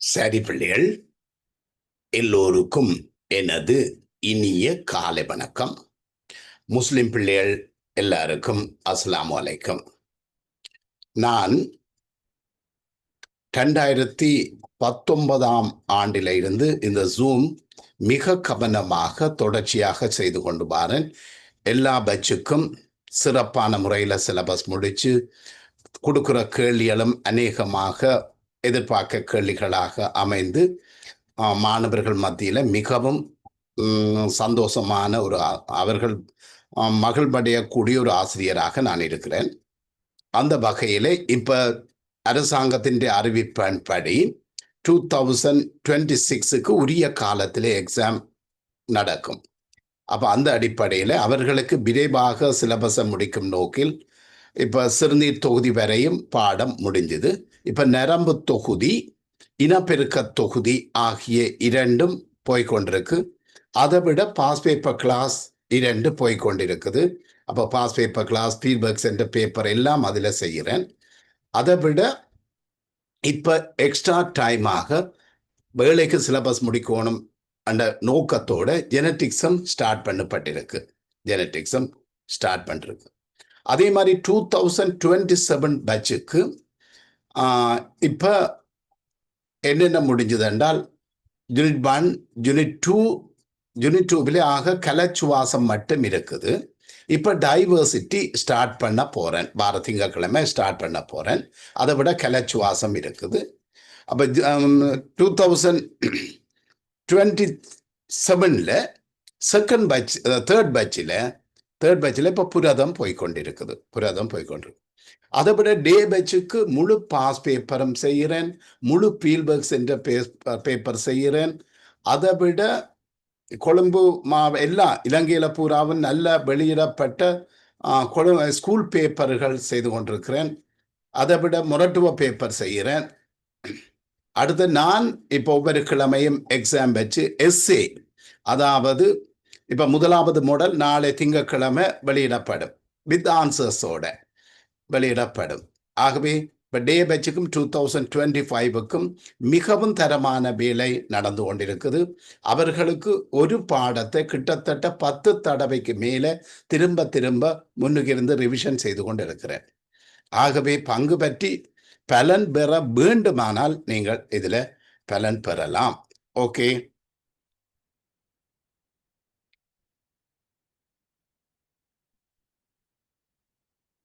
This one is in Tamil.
சரி பிள்ளைகள் எல்லோருக்கும் எனது இனிய காலை வணக்கம். முஸ்லிம் பிள்ளைகள் எல்லாருக்கும் அஸ்லாம் வலைக்கம் நான் ரெண்டாயிரத்தி பத்தொன்பதாம் ஆண்டில இருந்து இந்த ஜூம் மிக கவனமாக தொடர்ச்சியாக செய்து கொண்டு வரேன். எல்லா பட்சுக்கும் சிறப்பான முறையில் சிலபஸ் முடித்து கொடுக்குற கேள்விகளும் அநேகமாக எதிர்பார்க்க கேள்விகளாக அமைந்து மாணவர்கள் மத்தியில் மிகவும் சந்தோஷமான ஒரு அவர்கள் மகிழ்படையக்கூடிய மகிழ்வடையக்கூடிய ஒரு ஆசிரியராக நான் இருக்கிறேன். அந்த வகையில் இப்போ அரசாங்கத்தின் அறிவிப்பின்படி டூ தௌசண்ட் டுவெண்ட்டி சிக்ஸுக்கு உரிய காலத்தில் எக்ஸாம் நடக்கும். அப்போ அந்த அடிப்படையில் அவர்களுக்கு விரைவாக சிலபஸை முடிக்கும் நோக்கில் இப்போ சிறுநீர் தொகுதி வரையும் பாடம் முடிஞ்சது இப்போ நரம்பு தொகுதி இனப்பெருக்க தொகுதி ஆகிய இரண்டும் போய்க்கொண்டிருக்கு அதை விட பாஸ் பேப்பர் கிளாஸ் இரண்டு போய்க்கொண்டிருக்குது அப்போ பாஸ் பேப்பர் கிளாஸ் ஃபீட்பேக்ஸ் என்ற பேப்பர் எல்லாம் அதில் செய்கிறேன். அதை விட இப்போ எக்ஸ்ட்ரா டைமாக வேலைக்கு சிலபஸ் முடிக்கணும் அந்த நோக்கத்தோட ஜெனட்டிக்ஸும் ஸ்டார்ட் பண்ணப்பட்டிருக்கு. ஜெனட்டிக்ஸும் ஸ்டார்ட் பண்ணிருக்கு அதே மாதிரி டூ தௌசண்ட் டுவெண்ட்டி செவன் பேட்சுக்கு இப்போ என்னென்ன முடிஞ்சது என்றால் unit one unit two unit டூவில் ஆக கலச்சுவாசம் மட்டும் இருக்குது. இப்போ டைவர்சிட்டி ஸ்டார்ட் பண்ண போகிறேன் வார திங்கக்கிழமை ஸ்டார்ட் பண்ண போகிறேன் அதை விட கலச்சுவாசம் இருக்குது. அப்போ டூ தௌசண்ட் டுவெண்ட்டி செவனில் செகண்ட் பேட்ச் தேர்ட் பேட்சில் தேர்ட் பேட்சில் இப்போ புரதம் போய்க்கொண்டிருக்குது புரதம் போய்கொண்டிருக்கு. அதை விட டே பேட்சுக்கு முழு பாஸ் பேப்பரும் செய்கிறேன். முழு ஃபீல்பர்க்ஸ் என்ற பேப்பர் செய்கிறேன். அதை விட கொழும்பு மா எல்லாம் இலங்கையில் பூராவும் நல்ல வெளியிடப்பட்ட கொழு ஸ்கூல் பேப்பர்கள் செய்து கொண்டிருக்கிறேன். அதை விட முரட்டுவ பேப்பர் செய்கிறேன். அடுத்து நான் இப்போ ஒவ்வொரு கிழமையும் எக்ஸாம் வச்சு எஸ்ஏ அதாவது இப்போ முதலாவது மாடல் நாளை திங்கட்கிழமை வெளியிடப்படும். வித் ஆன்சர்ஸோட வெளியிடப்படும். ஆகவே இப்போ டே பேட்சுக்கும் டூ தௌசண்ட் டுவெண்ட்டி ஃபைவுக்கும் மிகவும் தரமான வேலை நடந்து கொண்டிருக்குது. அவர்களுக்கு ஒரு பாடத்தை கிட்டத்தட்ட பத்து தடவைக்கு மேலே திரும்ப திரும்ப முன்னுக்கிருந்து ரிவிஷன் செய்து கொண்டிருக்கிறேன். ஆகவே பங்கு பற்றி பலன் பெற வேண்டுமானால் நீங்கள் இதில் பலன் பெறலாம். ஓகே